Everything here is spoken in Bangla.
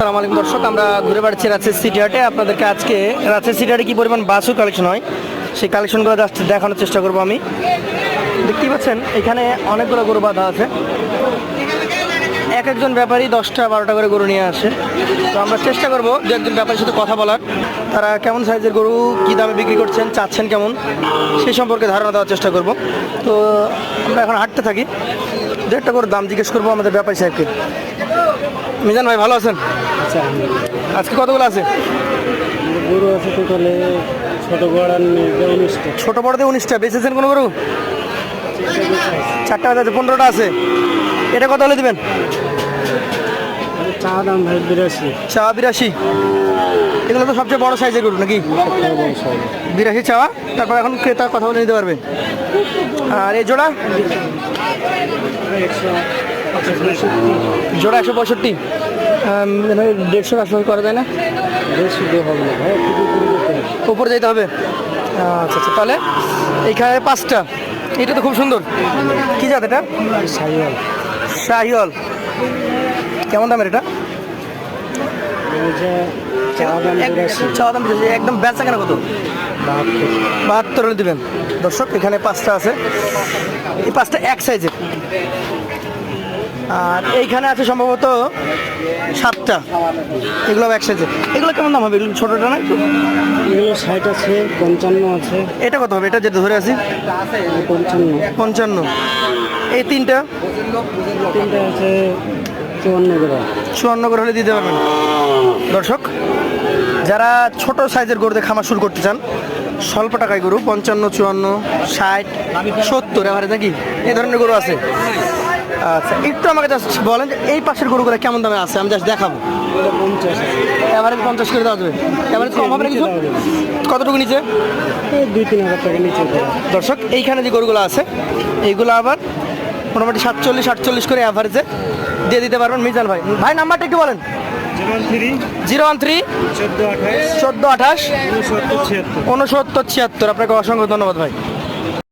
আলাইকুম দর্শক, আমরা ঘুরে বেড়াচ্ছি রাজশাহী সিটি হাটে আপনাদেরকে আজকে রাজশাহী সিটি হাটে কী পরিমাণ বাসও কালেকশন হয়, সেই কালেকশনগুলো জাস্ট দেখানোর চেষ্টা করব আমি। দেখতেই পাচ্ছেন, এখানে অনেকগুলো গরু বাঁধা আছে। এক একজন ব্যাপারী দশটা বারোটা করে গরু নিয়ে আসে। তো আমরা চেষ্টা করব দু একজন ব্যাপারীর সাথে কথা বলার। তারা কেমন সাইজের গরু, কী দামে বিক্রি করছেন, চাচ্ছেন কেমন, সেই সম্পর্কে ধারণা দেওয়ার চেষ্টা করব। তো আমরা এখন হাঁটতে থাকি। দু একটা করে দাম জিজ্ঞেস করব আমাদের ব্যাপারী সাহেবকে। মিজান ভাই ভালো আছেন? আজকে কতগুলো আছে? গরু আছে টোটালে ছোট বড় উনিশটা। ছোট বড়তে উনিশটা বেঁচেছেন কোনো গরু? চারটা আছে পনেরোটা আছে। এটা কত হলে দিবেন? চা দাম ভাই বিরাশি। চাওয়া বিরাশি? এগুলো তো সবচেয়ে বড় সাইজের গরু নাকি? বিরাশি চাওয়া তারপর এখন ক্রেতা কথা বলে নিতে পারবে। আর এই জোড়া? জোড়া একশো পঁয়ষট্টি। দেড়শো কাছে করা যায় না? উপরে যেতে হবে। আচ্ছা আচ্ছা তাহলে এইখানে পাঁচটা। এটা তো খুব সুন্দর। কি জাত এটা? সাইয়াল শাহিওল কেমন দামের এটা? চাওয়া দাম একদম বেচা কেনা কত? বাহাত্তর। দেবেন। দর্শক এখানে পাঁচটা আছে। এই পাঁচটা এক সাইজের। আর এইখানে আছে সম্ভবত সাতটা। এগুলো এক সাইজের। এগুলো কেমন দাম হবে? এগুলো ছোটোটা না একটু? এগুলো ষাট আছে পঞ্চান্ন আছে। এটা কত হবে? এটা যেটা ধরে আছি? পঞ্চান্ন। পঞ্চান্ন। এই তিনটা? তিনটা আছে চুয়ান্ন গ্রাম চুয়ান্ন হলে দিতে পারবেন। দর্শক যারা ছোট সাইজের গরুতে খামার শুরু করতে চান স্বল্প টাকায় গরু পঞ্চান্ন চুয়ান্ন ষাট সত্তর এবারে নাকি? এই ধরনের গরু আছে। আচ্ছা একটু আমাকে জাস্ট বলেন যে এই পাশের গরুগুলো কেমন দামে আছে? আমি জাস্ট দেখাবো। এভারেজ পঞ্চাশ। করে দেওয়া যাবে। এভারেজ কম হবে না কিছু কতটুকু নিচে? দুই তিন হাজার টাকা নিচে। দর্শক এইখানে যে গরুগুলো আছে এইগুলো আবার মোটামুটি সাতচল্লিশ আটচল্লিশ করে অ্যাভারেজে দিয়ে দিতে পারবেন মিজান ভাই। ভাই নাম্বারটা একটু বলেন। জিরো ওয়ান থ্রি চোদ্দ আঠাশ উনসত্তর ছিয়াত্তর। আপনাকে অসংখ্য ধন্যবাদ ভাই।